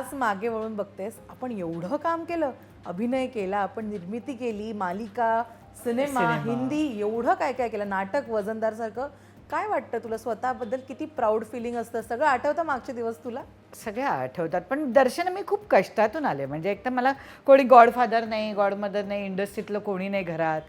आज मागे वळून बघतेस आपण एवढं काम केलं अभिनय केला आपण निर्मिती केली मालिका सिनेमा. हिंदी एवढं काय काय केलं नाटक वजनदार सारखं. काय वाटतं तुला स्वतःबद्दल? किती प्राऊड फिलिंग असतं? सगळं आठवतं मागचे दिवस तुला? सगळ्या आठवतात पण दर्शन मी खूप कष्टातून आले. म्हणजे एक तर मला कोणी गॉडफादर नाही गॉडमदर नाही इंडस्ट्रीतलं कोणी नाही घरात.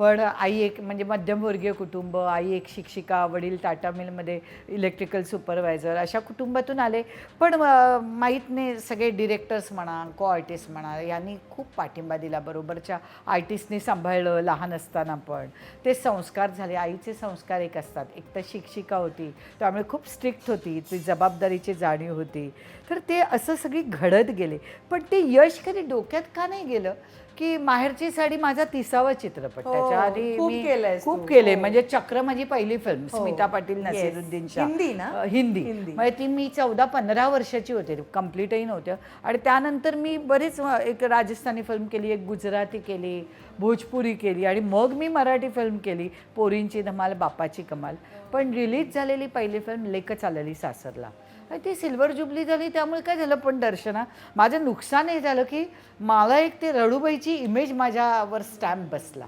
पण आई एक म्हणजे मध्यमवर्गीय कुटुंब आई एक शिक्षिका वडील टाटा मिलमध्ये इलेक्ट्रिकल सुपरवायझर अशा कुटुंबातून आले. पण माहीतने सगळे डिरेक्टर्स म्हणा को आर्टिस्ट म्हणा यांनी खूप पाठिंबा दिला. बरोबरच्या आर्टिस्टनी सांभाळलं लहान असताना पण. ते संस्कार झाले. आईचे संस्कार एक असतात. एक तर शिक्षिका होती. त्यामुळे खूप स्ट्रिक्ट होती. ती जबाबदारीची जाणीव होती. तर ते असं सगळी घडत गेले. पण ते यश कधी डोक्यात का नाही गेलं? की माहेरची साडी माझा तिसावा चित्रपट हो, त्याच्या आधी खूप मी केलंयस खूप तू, केले हो. म्हणजे चक्र माझी पहिली फिल्म हो, स्मिता पाटील yes. नसीरुद्दीनच्या. हिंदी ना? अ, हिंदी. हिंदी. म्हणजे ती मी चौदा पंधरा वर्षाची होते. कम्प्लीटही नव्हत्या आणि त्यानंतर मी बरीच अ, एक राजस्थानी फिल्म केली एक गुजराती केली भोजपुरी केली आणि मग मी मराठी फिल्म केली पोरींची धमाल बापाची कमाल. पण रिलीज झालेली पहिली फिल्म लेकच आलेली सासरला. आणि ती सिल्वर जुबली झाली त्यामुळे काय झालं पण दर्शना माझं नुकसान हे झालं की मला एक ते रडूबाईची इमेज माझ्यावर स्टॅम्प बसला.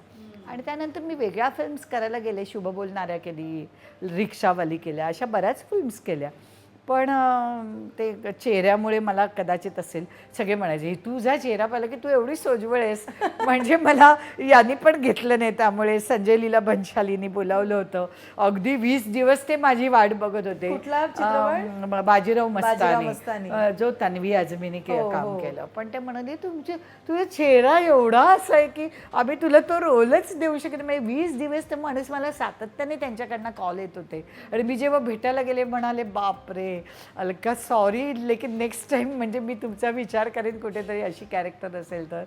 आणि त्यानंतर मी वेगळ्या फिल्म्स करायला गेले. शुभ बोलणाऱ्या केली रिक्षावाली केल्या अशा बऱ्याच फिल्म्स केल्या. पण ते चेहऱ्यामुळे मला कदाचित असेल. सगळे म्हणायचे "ही तुझा चेहरा पाहिला की तू एवढी सोजवळ आहेस. म्हणजे मला यांनी पण घेतलं नाही त्यामुळे संजय लीला भन्शालीनी बोलावलं होतं. अगदी वीस दिवस ते माझी वाट बघत होते. बाजीराव मस्तानी. जो तन्वी आझमीने के हो, काम हो. केलं. पण ते म्हणाले तुमचे तुझा चेहरा एवढा असा आहे की आम्ही तुला तो रोलच देऊ शकत नाही." म्हणजे वीस दिवस ते माणूस मला सातत्याने त्यांच्याकडनं कॉल येत होते. आणि मी जेव्हा भेटायला गेले म्हणाले बापरे अलका सॉरी लेकिन नेक्स्ट टाइम म्हणजे मी तुमचा विचार करेन कुठेतरी अशी कॅरेक्टर असेल तर.